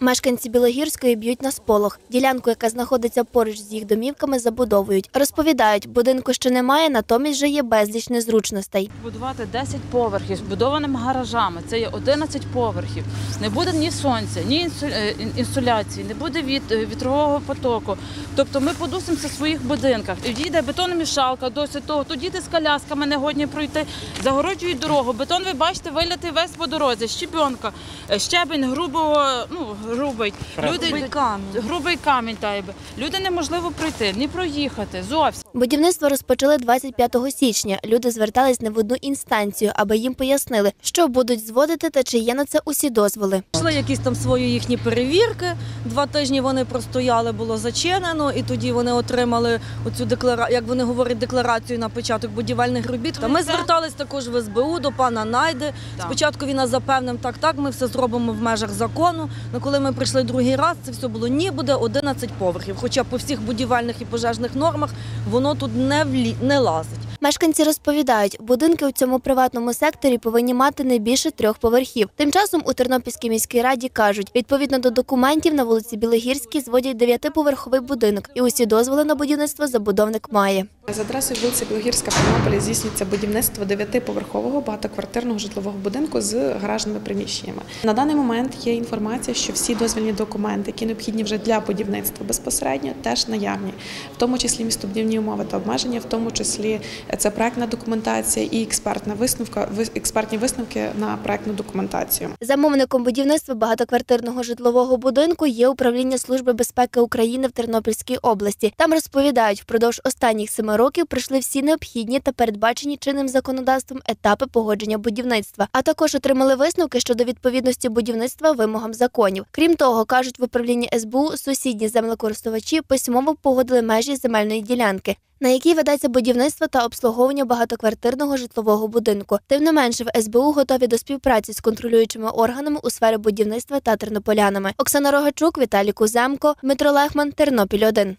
Мешканці Білогірської б'ють на сполох. Ділянку, яка знаходиться поруч з їх домівками, забудовують. Розповідають, будинку ще немає, натомість же є безліч незручностей. Будувати 10 поверхів з будованими гаражами. Це є 11 поверхів. Не буде ні сонця, ні е, інсуляції, не буде від, е, вітрового потоку. Тобто ми подусимося в своїх будинках. Відійде бетономішалка, досить того. Тут діти з колясками не годні пройти, загороджують дорогу. Бетон, ви бачите, вилятий весь по дорозі, щебенка, е, щебень грубого, ну грубий. Люди камінь. грубий камінь та би. Люди неможливо пройти, ні проїхати зовсім. Будівництво розпочали 25 січня. Люди звертались не в одну інстанцію, аби їм пояснили, що будуть зводити та чи є на це усі дозволи. Пішли якісь там свої їхні перевірки. Два тижні вони простояли, було зачинено, і тоді вони отримали оцю деклара... як вони говорять, декларацію на початок будівельних робіт. Та ми звертались також в СБУ до пана Найди. Спочатку він нас запевнив, так, так, ми все зробимо в межах закону. Але коли ми прийшли другий раз, це все було ні, буде 11 поверхів. Хоча по всіх будівельних і пожежних нормах воно тут не влі... не лазить. Мешканці розповідають, будинки у цьому приватному секторі повинні мати не більше трьох поверхів. Тим часом у Тернопільській міській раді кажуть, відповідно до документів на вулиці Білогірській зводять дев'ятиповерховий будинок, і усі дозволи на будівництво забудовник має. За адресою вулиці Білогірська в Тернополі здійснюється будівництво дев'ятиповерхового багатоквартирного житлового будинку з гаражними приміщеннями. На даний момент є інформація, що всі дозвільні документи, які необхідні вже для будівництва безпосередньо, теж наявні, в тому числі містобудівні умови та обмеження, в тому числі це проектна документація і експертна висновка, ви- експертні висновки на проектну документацію. Замовником будівництва багатоквартирного житлового будинку є управління Служби безпеки України в Тернопільській області. Там розповідають, впродовж останніх семи років пройшли всі необхідні та передбачені чинним законодавством етапи погодження будівництва, а також отримали висновки щодо відповідності будівництва вимогам законів. Крім того, кажуть в управлінні СБУ, сусідні землекористувачі письмово погодили межі земельної ділянки. На якій ведеться будівництво та обслуговування багатоквартирного житлового будинку. Тим не менше, в СБУ готові до співпраці з контролюючими органами у сфері будівництва та тернополянами. Оксана Рогачук, Віталій Куземко, Дмитро Лехман, Тернопіль 1